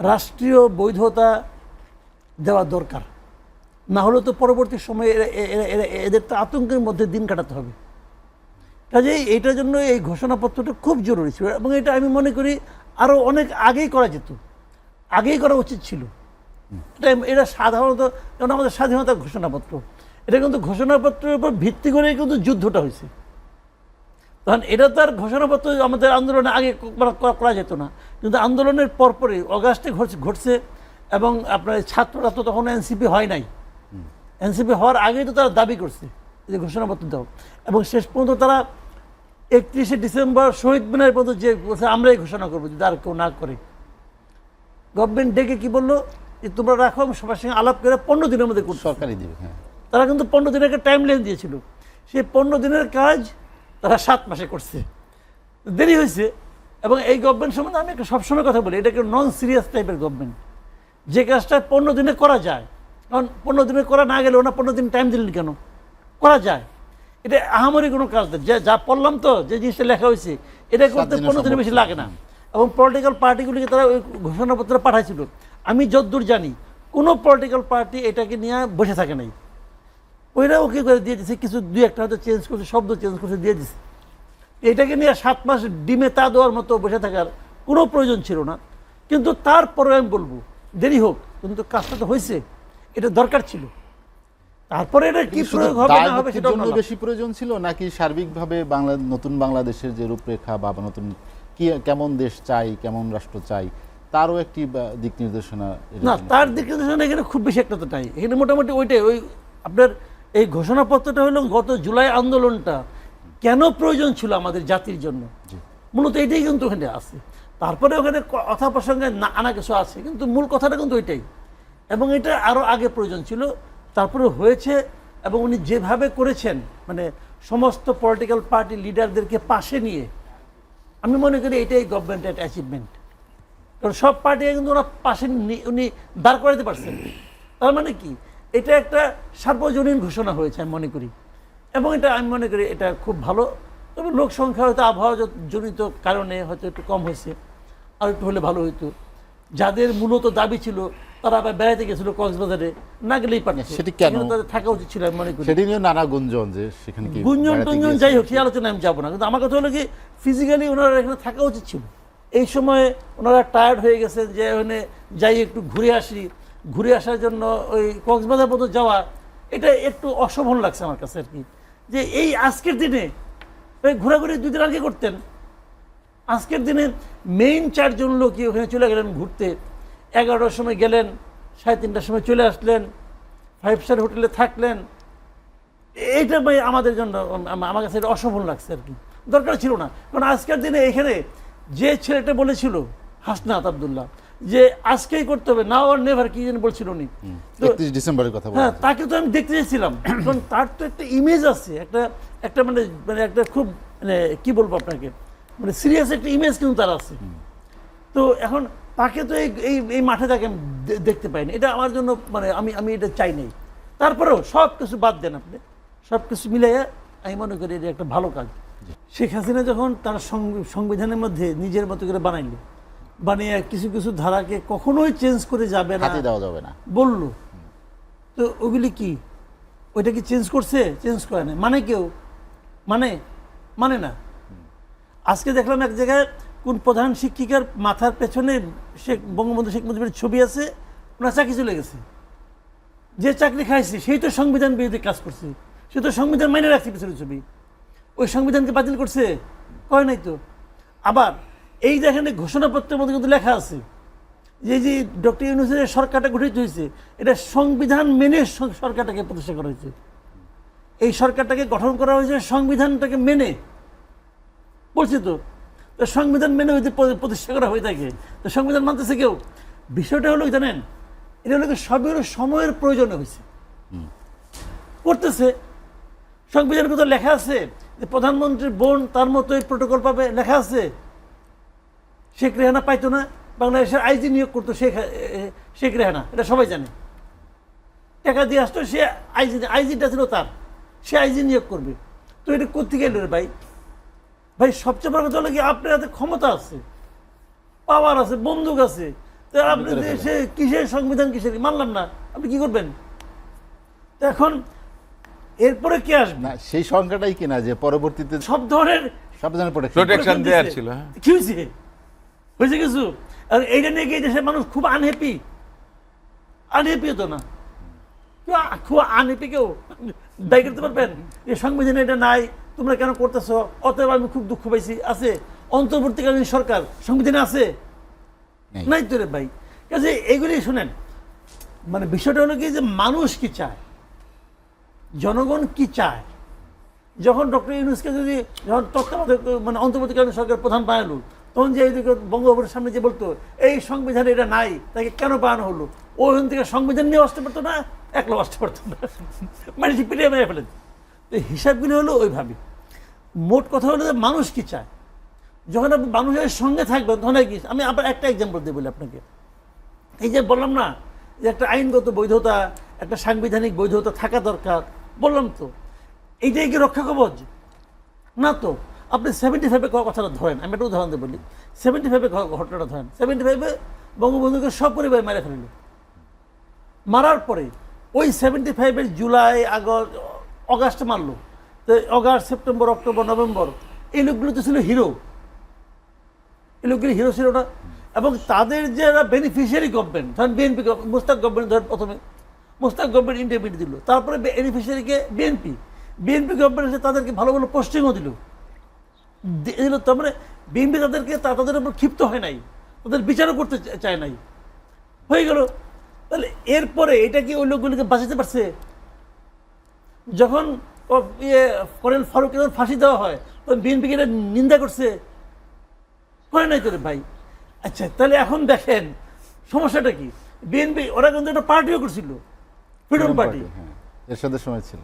রাষ্ট্রীয় বৈধতা দেওয়া দরকার। না হলে তো পরবর্তী সময়ে এরা- এদের তো আতঙ্কের মধ্যে দিন কাটাতে হবে। কাজেই এইটার জন্য এই ঘোষণাপত্রটা খুব জরুরি ছিল এবং এটা আমি মনে করি আরও অনেক আগেই করা যেত। আগেই করা উচিত ছিল। এটা এটা সাধারণত কারণ আমাদের স্বাধীনতার ঘোষণাপত্র, এটা কিন্তু ঘোষণাপত্রের উপর ভিত্তি করে কিন্তু যুদ্ধটা হয়েছে। তখন এটা তো আর ঘোষণাপত্র আমাদের আন্দোলনে আগে করা- যেত না। কিন্তু আন্দোলনের পরপরই অগাস্টে ঘটছে ঘটছে এবং আপনার ছাত্ররা তো তখন এনসিপি হয় নাই। এনসিপি হওয়ার আগেই তো তারা দাবি করছে যে ঘোষণাপত্র দাও। এবং শেষ পর্যন্ত তারা একত্রিশে ডিসেম্বর শহীদ মিনার পর্যন্ত যে বলছে আমরাই ঘোষণা করব যদি আর কেউ না করে। গভর্নমেন্ট ডেকে কি বলল? যে তোমরা রাখো আমি সবার সঙ্গে আলাপ করে পনেরো দিনের মধ্যে করছ। সরকারই দিবে হ্যাঁ। তারা কিন্তু পনেরো দিনের একটা টাইম লাইন দিয়েছিল। সেই পনেরো দিনের কাজ তারা সাত মাসে করছে। দেরি হয়েছে এবং এই গভর্নমেন্ট সম্বন্ধে আমি একটা সবসময় কথা বলি এটা একটা নন সিরিয়াস টাইপের গভর্নমেন্ট যে কাজটা পনেরো দিনে করা যায় কারণ পনেরো দিনে করা না গেলে ওনা পনেরো দিন টাইম দিলেন কেন? করা যায়। এটা আহামরি কোনো কাজ না। যা যা পড়লাম তো যে জিনিসটা লেখা হয়েছে এটা করতে পনেরো দিনের সম্ভব বেশি লাগে না। এবং পলিটিক্যাল পার্টিগুলিকে তারা ওই ঘোষণাপত্র পাঠাইছিল। আমি যতদূর জানি কোনো পলিটিক্যাল পার্টি এটাকে নিয়ে বসে থাকে নাই। ওইরা ওকে করে দিয়ে দিছে? কিছু দুই একটা হয়তো চেঞ্জ করছে শব্দ চেঞ্জ করছে দিয়ে দিছে। এটাকে নিয়ে সাত মাস ডিমে তা দেওয়ার মতো বসে থাকার কোনো প্রয়োজন ছিল না। কিন্তু তারপরে আমি বলব দেরি হোক কিন্তু কাজটা তো হয়েছে এটা দরকার ছিল। তারপরে এটা কি প্রয়োগ হবে না হবে সেটা জন্য বেশি প্রয়োজন ছিল নাকি সার্বিকভাবে বাংলা নতুন বাংলাদেশের যে রূপরেখা বা নতুন কি কেমন দেশ চাই কেমন রাষ্ট্র চাই তারও একটি দিক নির্দেশনা না তার দিক নির্দেশনা এখানে খুব বেশি একটা তো নাই। এখানে মোটামুটি ওইটাই ওই আপনার এই ঘোষণাপত্রটা হলো গত জুলাই আন্দোলনটা কেন প্রয়োজন ছিল আমাদের জাতির জন্য? মূলত এটাই কিন্তু ওখানে আছে। তারপরে ওখানে কথা প্রসঙ্গে না আনা কিছু আছে কিন্তু মূল কথাটা কিন্তু ওইটাই এবং এটা আরও আগে প্রয়োজন ছিল। তারপরে হয়েছে এবং উনি যেভাবে করেছেন মানে সমস্ত পলিটিক্যাল পার্টি লিডারদেরকে পাশে নিয়ে আমি মনে করি এটাই গভর্নমেন্টের অ্যাচিভমেন্ট কারণ সব পার্টি কিন্তু ওরা পাশে উনি দাঁড় করাতে পারছেন। তার মানে কি? এটা একটা সার্বজনীন ঘোষণা হয়েছে আমি মনে করি। এবং এটা আমি মনে করি এটা খুব ভালো। তবে লোক সংখ্যা হয়তো আবহাওয়া জনিত কারণে হয়তো একটু কম হয়েছে আর একটু হলে ভালো হইতো। যাদের মূলত দাবি ছিল তারা আবার বেড়াতে গেছিল কক্সবাজারে না গেলেই পারছে সেটি কেন? তাদের থাকা উচিত ছিল আমি মনে করি। সেটি নিয়ে নানা গুঞ্জন যে সেখানে গুঞ্জন টুঞ্জন যাই হোক সেই আলোচনায় আমি যাব না। কিন্তু আমার কথা হলো কি ফিজিক্যালি ওনারা এখানে থাকা উচিত ছিল। এই সময়ে ওনারা টায়ার্ড হয়ে গেছেন যে ওখানে যাই একটু ঘুরে আসি ঘুরে আসার জন্য ওই কক্সবাজার মতো যাওয়া, এটা একটু অশোভন লাগছে আমার কাছে আর কি। যে এই আজকের দিনে ওই ঘোরাঘুরি দুই দিন আগে করতেন। আজকের দিনে মেইন চারজন লোকই ওখানে চলে গেলেন ঘুরতে। এগারোটার সময় গেলেন, সাড়ে তিনটার সময় চলে আসলেন ফাইভ স্টার হোটেলে থাকলেন। এইটা ভাই আমাদের জন্য, আমার কাছে এটা অসফল লাগছে আর কি। দরকার ছিল না। কারণ আজকের দিনে এখানে যে ছেলেটা বলেছিল, হাসনাত আবদুল্লাহ যে আজকেই করতে হবে নাও আর নেভার কি যেন বলছিল উনি। তো একত্রিশ ডিসেম্বরের কথা হ্যাঁ তাকে তো আমি দেখতে চেয়েছিলাম কারণ তার তো একটা ইমেজ আছে একটা একটা মানে মানে একটা খুব মানে কি বলব আপনাকে মানে সিরিয়াস একটা ইমেজ কিন্তু তার আছে। তো এখন তাকে তো এই এই মাঠে তাকে আমি দেখতে পাইনি। এটা আমার জন্য মানে আমি আমি এটা চাই নাই। তারপরেও সব কিছু বাদ দেন আপনি। সব কিছু মিলাইয়া আমি মনে করি এটা একটা ভালো কাজ। শেখ হাসিনা যখন তার সংবি- সংবিধানের মধ্যে নিজের মতো করে বানাইলো বানিয়ে কিছু কিছু ধারাকে কখনোই চেঞ্জ করে যাবে না। হাতে দেওয়া যাবে না। বলল। তো ওগুলি কি? ওইটা কি চেঞ্জ করছে? চেঞ্জ করে না মানে কেউ? মানে? মানে না। আজকে দেখলাম এক জায়গায় কোন প্রধান শিক্ষিকার মাথার পেছনে শেখ বঙ্গবন্ধু শেখ মুজিবের ছবি আছে ওনার চাকরি চলে গেছে। যে চাকরি খাইছে সেই তো সংবিধান বিরোধী কাজ করছে। সে তো সংবিধান মাইনে রাখছে পেছনে ছবি। ওই সংবিধানকে বাতিল করছে? কয় নাই তো। আবার এই দেখেন এই ঘোষণাপত্রের মধ্যে কিন্তু লেখা আছে যে যে ডক্টর ইউনুসের সরকারটা গঠিত হয়েছে এটা সংবিধান মেনে সরকারটাকে প্রতিষ্ঠা করা হয়েছে। এই সরকারটাকে গঠন করা হয়েছে সংবিধানটাকে মেনে। বলছি তো সংবিধান মেনে প- প্রতিষ্ঠা করা হয়ে থাকে তো সংবিধান মানতেছে কেউ? বিষয়টা হলো জানেন? এটা হলো কি সবই সময়ের প্রয়োজন হয়েছে। করতেছে। সংবিধান কোথাও লেখা আছে যে প্রধানমন্ত্রীর বোন তার মতোই প্রোটোকল পাবে লেখা আছে শেখ রেহানা পাইতো না বাংলাদেশের আইজি নিয়োগ করতো শেখ শেখ রেহানা এটা সবাই জানে। টাকা দিয়ে আসতো সে আইজি আইজিটা ছিল তার সে আইজি নিয়োগ করবে। তো এটা এলো রে ভাই? ভাই সবচেয়ে বড় কথা হলো কি আপনার হাতে ক্ষমতা আছে পাওয়ার আছে বন্দুক আছে তো আপনি সে কিসের সংবিধান কিসের মানলাম না আপনি কি করবেন? তো এখন এরপরে কে আসবে? না সেই সংখ্যাটাই কিনা যে পরবর্তীতে সব ধরনের সব ধরনের প্রোটেকশন দিছে। ছিল, হ্যাঁ। কি হয়েছে? হয়েছে কিছু আর এইটা নিয়ে গিয়ে দেশের মানুষ খুব আনহ্যাপি আনহ্যাপি হতো না। কেউ খুব আনহ্যাপি কেউ? দায়ী করতে পারবেন? যে সংবিধানে এটা নাই তোমরা কেন করতেছো? অতএব আমি খুব দুঃখ পাইছি। আছে অন্তর্বর্তীকালীন সরকার সংবিধানে আছে? নেই। নাই তো রে ভাই। কাজে এগুলি শুনেন মানে বিষয়টা হলো কি যে মানুষ কি চায়? জনগণ কি চায়? যখন ডক্টর ইউনুসকে যদি যখন তত্ত্বাবধায়ক মানে অন্তর্বর্তীকালীন সরকার প্রধান বানালো তখন যে বঙ্গভবনের সামনে যে বলতো, এই সংবিধানে এটা নাই, তাকে কেন বানানো হলো? ও ওখান থেকে সংবিধান নিয়ে আসতে পারতো না একলা আসতে পারতো না। মানে পিটিয়ে মেরে ফেলেন তো হিসাবগুলি হলো ওইভাবে। মোট কথা হলো যে মানুষ কি চায়? যখন আপনি মানুষের সঙ্গে থাকবেন, তখন কি, আমি আবার একটা এক্সাম্পল দিয়ে বলি আপনাকে। এই যে বললাম না, যে একটা আইনগত বৈধতা, একটা সাংবিধানিক বৈধতা থাকা দরকার, বললাম তো। এইটাই কি রক্ষা কবচ? না তো। আপনি সেভেন্টি ফাইভে কথাটা ধরেন, আমি একটা উদাহরণ দিয়ে বলি। সেভেন্টি ফাইভে ঘটনাটা ধরেন। সেভেন্টি ফাইভে বঙ্গবন্ধুকে সব পরিবার মেরে ফেলল। মারার পরে ওই সেভেন্টি ফাইভের জুলাই, আগস্ট, অগাস্ট মারলো। তো অগাস্ট, সেপ্টেম্বর, অক্টোবর, নভেম্বর, এই লোকগুলো তো ছিল হিরো। এই লোকগুলি হিরো ছিল না। এবং তাদের যারা বেনিফিশিয়ারি গভর্নমেন্ট ধরেন বিএনপি মুস্তাক গভর্নমেন্ট ধরেন প্রথমে। মুস্তাক গভর্নমেন্ট ইন্ডিপেন্ডেন্ট দিল। তারপরে বেনিফিশিয়ারিকে বিএনপি বিএনপি গভর্নমেন্ট তাদেরকে ভালো ভালো পোস্টিংও দিল। দি- তার মানে বিএনপি তাদেরকে তাদের উপর ক্ষিপ্ত হয় নাই। তাদের বিচারও করতে চায় নাই। হয়ে গেল। তাহলে এরপরে এটা কি ওই লোকগুলিকে বাঁচাতে পারছে? যখন ইয়ে করেন ফারুককে যখন ফাঁসি দেওয়া হয় তখন বিএনপিকে এটা নিন্দা করছে? করে নাই তোরে ভাই। আচ্ছা তাহলে এখন দেখেন সমস্যাটা কি? বিএনপি ওরা কিন্তু একটা পার্টিও করছিল। Freedom party. হ্যাঁ। এরশাদের সময় ছিল।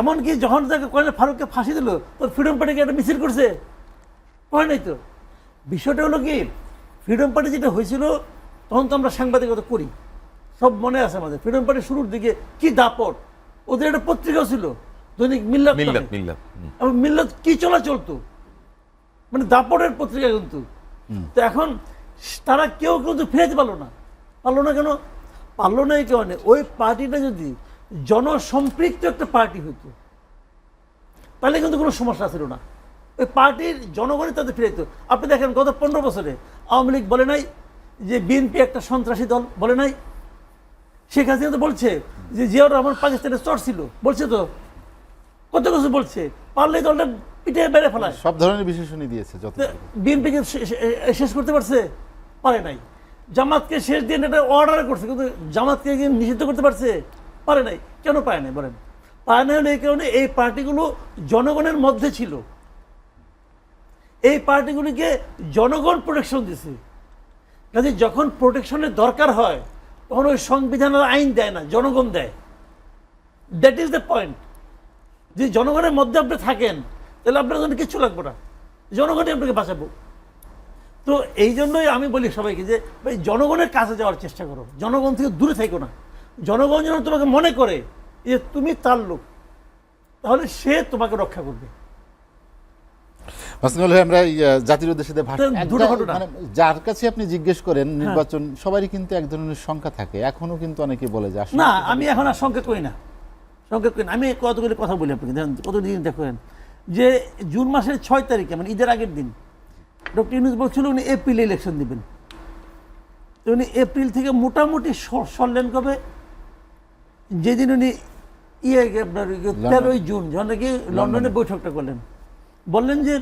এমনকি যখন তাকে কয়লা ফারুককে ফাঁসি দিল তোর ফ্রিডম পার্টিকে একটা মিছিল করছে? করে নাই তো। বিষয়টা হলো কি ফ্রিডম পার্টি যেটা হয়েছিল তখন তো আমরা সাংবাদিকতা করি। সব মনে আছে আমাদের। ফ্রিডম পার্টি শুরুর দিকে কি দাপট? ওদের একটা পত্রিকাও ছিল দৈনিক মিল্লাত মিল্লাত। মিল্লাত এবং মিল্লাত কি চলা চলতো মানে দাপটের পত্রিকা কিন্তু। তো এখন তারা কেউ কিন্তু ফিরাতে পারল না। পারল না কেন? পারল না এই কারণে। ওই পার্টিটা যদি জনসম্পৃক্ত একটা পার্টি হতো তাহলে কিন্তু কোনো সমস্যা ছিল না। ওই পার্টির জনগণই তাদের ফিরাইতো আপনি দেখেন গত পনেরো বছরে আওয়ামী লীগ বলে নাই যে বিএনপি একটা সন্ত্রাসী দল বলে নাই। শেখ হাসিনা তো বলছে যে জিয়াউর রহমান পাকিস্তানের চর ছিল। বলছে তো? কত কিছু বলছে? পারলে দলটা পিঠে বেড়ে ফেলায়। সব ধরনের বিশেষণই দিয়েছে বিএনপিকে শেষ করতে পারছে? পারে নাই। জামাতকে শেষ দিয়ে একটা অর্ডার করছে কিন্তু জামাতকে নিষিদ্ধ করতে পারছে? পারে নাই। কেন পায় নাই বলেন? পায় নাই হলে এই কারণে এই পার্টিগুলো জনগণের মধ্যে ছিল। এই পার্টিগুলিকে জনগণ প্রোটেকশন দিছে। কাজে যখন প্রোটেকশনের দরকার হয়, তখন ওই সংবিধানের আইন দেয় না, জনগণ দেয়। দ্যাট ইজ দ্য পয়েন্ট যে জনগণের মধ্যে আপনি থাকেন, তাহলে আপনার জন্য কিচ্ছু লাগবে না। জনগণই আপনাকে বাঁচাবো। তো এই জন্যই আমি বলি সবাইকে যে, ভাই, জনগণের কাছে যাওয়ার চেষ্টা করো। জনগণ থেকে দূরে থেকো না। জনগণ যেন তোমাকে মনে করে যে তুমি তার লোক তাহলে সে তোমাকে রক্ষা করবে। আমরা জাতির উদ্দেশ্যে। মানে যার কাছে আপনি জিজ্ঞেস করেন নির্বাচন সবারই কিন্তু এক ধরনের সংখ্যা থাকে। এখনও কিন্তু অনেকে বলে যে না আমি এখন আর সংকেত করি না। সংকেত করি না। আমি কতগুলি কথা বলি আপনাকে। দেখেন কতদিন দেখেন। যে জুন মাসের ছয় তারিখে মানে ঈদের আগের দিন ডক্টর ইউনুস বলছিল উনি এপ্রিলে ইলেকশন দিবেন। উনি এপ্রিল থেকে মোটামুটি স- সরলেন কবে? যেদিন উনি ইয়ে আপনার তেরোই জুন যখন নাকি লন্ডনে। বৈঠকটা করলেন বললেন যে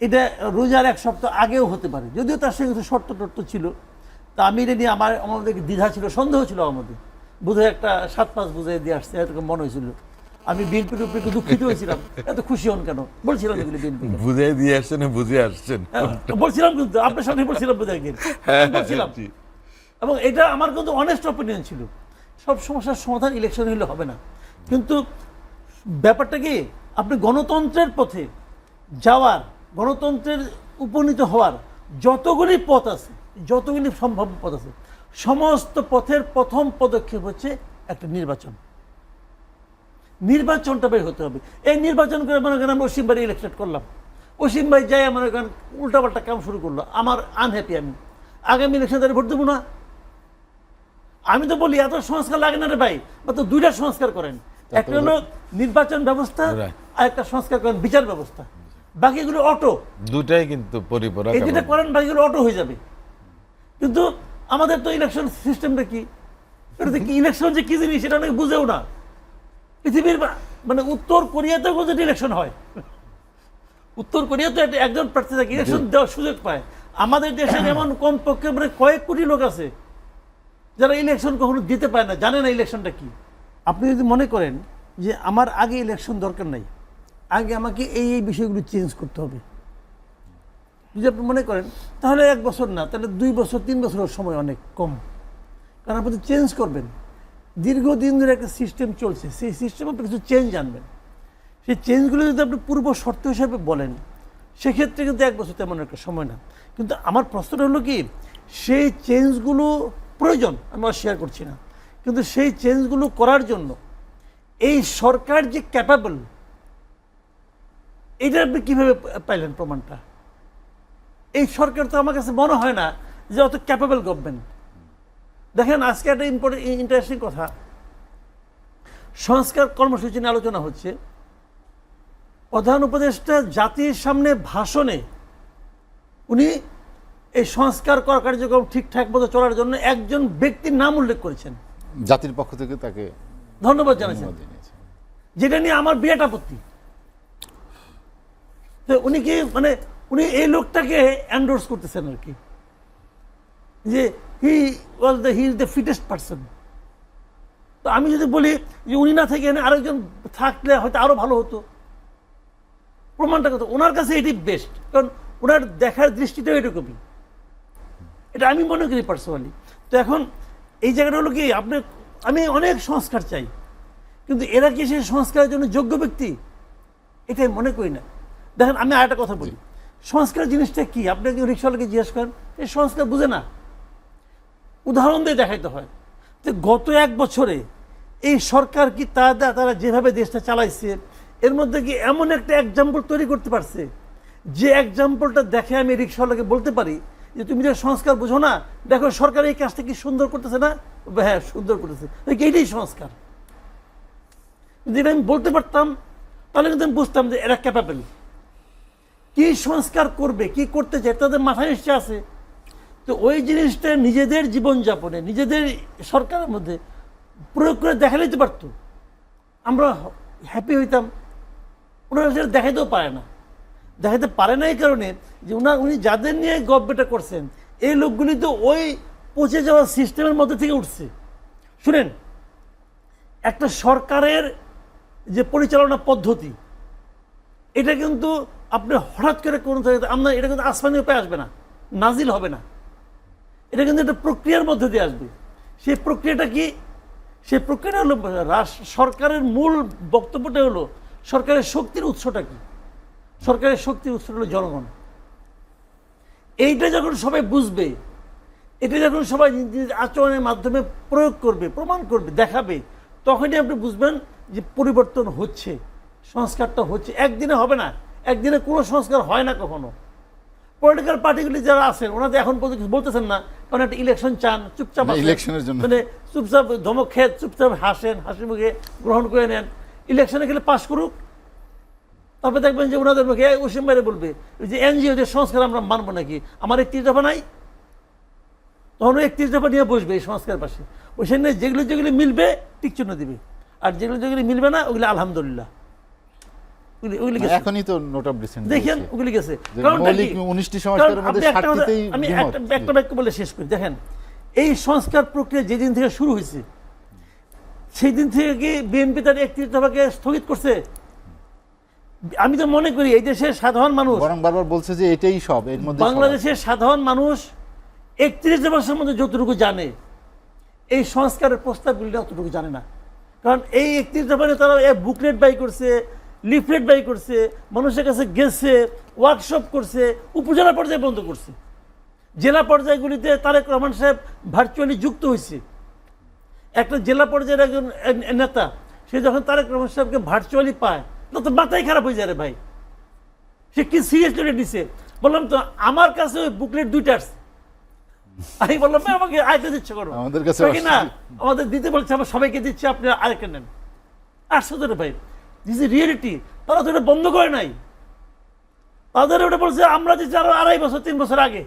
এটা রোজার এক সপ্তাহ আগেও হতে পারে যদিও তার সঙ্গে শর্ত টর্ত ছিল। তা আমি এটা নিয়ে আমার আমাদের দ্বিধা ছিল সন্দেহ ছিল আমাদের বোধহয় একটা সাত পাঁচ বুঝে দিয়ে আসছে এরকম মনে হয়েছিল। আমি বিএনপির উপরে একটু দুঃখিত হয়েছিলাম এত খুশি হন কেন? বলছিলাম এগুলি বিএনপি বুঝে দিয়ে আসছেন বুঝে আসছেন। বলছিলাম কিন্তু আপনার সামনে বলছিলাম বোধহয় হ্যাঁ, বলছিলাম। এবং এটা আমার কিন্তু অনেস্ট অপিনিয়ন ছিল। সব সমস্যার সমাধান ইলেকশন হলে হবে না। কিন্তু ব্যাপারটা কি, আপনি গণতন্ত্রের পথে যাওয়ার, গণতন্ত্রের উপনীত হওয়ার যতগুলি পথ আছে, যতগুলি সম্ভাব্য পথ আছে, সমস্ত পথের প্রথম পদক্ষেপ হচ্ছে একটা নির্বাচন। নির্বাচনটা বের হতে হবে। এই নির্বাচন করে মনে করেন আমরা অসীম বাড়ি ইলেকশন করলাম। অসীম ভাই যাই মনে করেন উল্টাপাল্টা কাম শুরু করল। আমার আনহ্যাপি আমি। আগামী ইলেকশন তাদের ভোট দেবো না। আমি তো বলি এত সংস্কার লাগে না রে ভাই। তো দুইটা সংস্কার করেন। একটা হলো নির্বাচন ব্যবস্থা আর একটা সংস্কার করেন বিচার ব্যবস্থা। বাকিগুলো অটো। দুটাই কিন্তু পরিপূরক এই যেটা করেন বাকিগুলো অটো হয়ে যাবে। কিন্তু আমাদের তো ইলেকশন সিস্টেমটা কি? এটা কি ইলেকশন যে কি জিনিস সেটা অনেকে বুঝেও না। পৃথিবীর মানে উত্তর কোরিয়াতেও পর্যন্ত ইলেকশন হয়। উত্তর কোরিয়াতে একটা- একজন প্রার্থী থাকে ইলেকশন দেওয়ার সুযোগ পায়। আমাদের দেশে যেমন কমপক্ষে মানে কয়েক কোটি লোক আছে যারা ইলেকশন কখনো দিতে পারে না, জানে না ইলেকশনটা কি। আপনি যদি মনে করেন যে আমার আগে ইলেকশন দরকার নাই, আগে আমাকে এই এই বিষয়গুলো চেঞ্জ করতে হবে। যদি আপনি মনে করেন, তাহলে এক বছর না, তাহলে দুই বছর, তিন বছরের সময় অনেক কম। কারণ আপনি চেঞ্জ করবেন। দীর্ঘদিন ধরে একটা সিস্টেম চলছে, সেই সিস্টেমে আপনি কিছু চেঞ্জ আনবেন। সেই চেঞ্জগুলো যদি আপনি পূর্ব শর্ত হিসাবে বলেন, সেক্ষেত্রে কিন্তু এক বছর তেমন একটা সময় না। কিন্তু আমার প্রশ্নটা হলো কি, সেই চেঞ্জগুলো প্রয়োজন, আমি অস্বীকার করছি না। কিন্তু সেই চেঞ্জগুলো করার জন্য এই সরকার যে ক্যাপাবল এটা আপনি কীভাবে পাইলেন প্রমাণটা? এই সরকার তো আমার কাছে মনে হয় না যে অত ক্যাপাবল গভর্নমেন্ট দেখেন, আজকে একটা ইম্পর্টেন্ট ইন্টারেস্টিং কথা। সংস্কার কর্মসূচি নিয়ে আলোচনা হচ্ছে। প্রধান উপদেষ্টা জাতির সামনে ভাষণে উনি এই সংস্কার করা কার্যক্রম ঠিকঠাক মতো চলার জন্য একজন ব্যক্তির নাম উল্লেখ করেছেন। জাতির পক্ষ থেকে তাকে ধন্যবাদ জানাচ্ছেন। যেটা নিয়ে আমার বিরাট আপত্তি। তো উনি কি মানে উনি এই লোকটাকে অ্যান্ডোর্স করতেছেন আর কি। যে he was the he is the fittest person তো আমি যদি বলি যে উনি না থেকে এনে আরেকজন থাকলে হয়তো আরও ভালো হতো। প্রমাণটা কত? ওনার কাছে এটি বেস্ট কারণ ওনার দেখার দৃষ্টিটাও এরকমই। এটা আমি মনে করি পার্সোনালি তো এখন এই জায়গাটা হলো কি আপনি আমি অনেক সংস্কার চাই কিন্তু এরা কি সেই সংস্কারের জন্য যোগ্য ব্যক্তি? এটাই মনে করি না। দেখেন আমি আরেকটা কথা বলি। সংস্কার জিনিসটা কি? আপনি একজন রিক্সাওয়ালাকে জিজ্ঞেস করেন এই সংস্কার বুঝে না। উদাহরণ দিয়ে দেখাইতে হয় যে গত এক বছরে এই সরকার কি তা দা- তারা যেভাবে দেশটা চালাইছে এর মধ্যে কি এমন একটা এক্সাম্পল তৈরি করতে পারছে? যে এক্সাম্পলটা দেখে আমি রিক্সাওয়ালাকে বলতে পারি যে তুমি যে সংস্কার বুঝো না, দেখো সরকার এই কাজটা কি সুন্দর করতেছে না? হ্যাঁ সুন্দর করতেছে। এই এইটাই সংস্কার। যদি আমি বলতে পারতাম, তাহলে কিন্তু আমি বুঝতাম যে এরা ক্যাপাবেল কি সংস্কার করবে, কি করতে চায়, তাদের মাথায় নিশ্চয় আছে। তো ওই জিনিসটা নিজেদের জীবনযাপনে, নিজেদের সরকারের মধ্যে প্রয়োগ করে দেখা নিতে পারতো। আমরা হ্যাপি হইতাম। ওনারা সেটা দেখাইতেও পারে না। দেখাতে পারে না এই কারণে যে উনার উনি যাদের নিয়ে গব্যটা করছেন, এই লোকগুলি তো ওই পচে যাওয়া সিস্টেমের মধ্যে থেকে উঠছে। শুনেন, একটা সরকারের যে পরিচালনা পদ্ধতি, এটা কিন্তু আপনি হঠাৎ করে কোনো আমরা এটা কিন্তু আসমানি উপায় আসবে না, নাজিল হবে না। এটা কিন্তু একটা প্রক্রিয়ার মধ্যে দিয়ে আসবে। সেই প্রক্রিয়াটা কি? সেই প্রক্রিয়াটা হলো সরকারের মূল বক্তব্যটা হলো, সরকারের শক্তির উৎসটা কি? সরকারের শক্তির উৎস হলো জনগণ। এইটা যখন সবাই বুঝবে এটা যখন সবাই নিজ নিজ আচরণের মাধ্যমে প্রয়োগ করবে প্রমাণ করবে দেখাবে তখনই আপনি বুঝবেন যে পরিবর্তন হচ্ছে সংস্কারটা হচ্ছে। একদিনে হবে না একদিনে কোনো সংস্কার হয় না কখনো। পলিটিক্যাল পার্টিগুলি যারা আছেন ওনাদের এখন পর্যন্ত কিছু বলতেছেন না কারণ একটা ইলেকশন চান চুপচাপ ইলেকশনের জন্য। মানে চুপচাপ ধমক খেত চুপচাপ হাসেন হাসি মুখে গ্রহণ করে নেন। ইলেকশনে গেলে পাশ করুক তারপরে দেখবেন যে ওনাদের মুখে ওসিম বাইরে বলবে যে এনজিও যে সংস্কার আমরা মানবো নাকি? আমার একত্রিশ দফা নাই। তখন একত্রিশ দফা নিয়ে বসবে এই সংস্কার পাশে। ওইখানে যেগুলো যেগুলি মিলবে টিকচিহ্ন দিবে। আর যেগুলো যেগুলি মিলবে না ওগুলো আলহামদুলিল্লাহ। ওগুলি ওগুলি গেছে। এখনই তো নোট অফ ডিসেন্ট দেখেন ওগুলি গেছে। যে কারণটা মৌলিক কি? 19টি সংস্কারের মধ্যে আপনি একটা কথা- 60টিতেই আমি একটা একটা বাক্য বলে শেষ করি। দেখেন এই সংস্কার প্রক্রিয়া যেদিন থেকে শুরু হয়েছে সেই দিন থেকে কি বিএনপি তার একত্রিশ দফাকে স্থগিত করছে? আমি তো মনে করি এই দেশের সাধারণ মানুষ বরং বারবার বলছে যে এটাই সব এর মধ্যে বাংলাদেশের সাধারণ মানুষ একত্রিশ বছরের মধ্যে যতটুকু জানে এই সংস্কারের প্রস্তাবগুলি অতটুকু জানে না। কারণ এই একত্রিশ দফানে তারা বুকলেট বাই করছে লিফলেট বাই করছে মানুষের কাছে গেছে ওয়ার্কশপ করছে উপজেলা পর্যায়ে বন্ধ করছে। জেলা পর্যায়গুলিতে তারেক রহমান সাহেব ভার্চুয়ালি যুক্ত হয়েছে। একটা জেলা পর্যায়ের একজন নেতা সে যখন তারেক রহমান সাহেবকে ভার্চুয়ালি পায় তখন তো মাথায় খারাপ হয়ে যায় রে ভাই। সে কি সিরিয়াসলি নিছে? বললাম তো আমার কাছে ওই বুকলেট দুইটা আসছে আমি বললাম "ভাই, আমাকে আয়তে দিচ্ছে করো আমাদের কাছে না আমাদের দিতে বলছে আমরা সবাইকে দিচ্ছে আপনি আরেকটা নেন। আশ্চর্য রে ভাই। দিস ইজ রিয়েলিটি তারা তো এটা বন্ধ করে নাই। তাদের ওটা বলছে আমরা দিচ্ছি আরও আড়াই বছর তিন বছর আগে।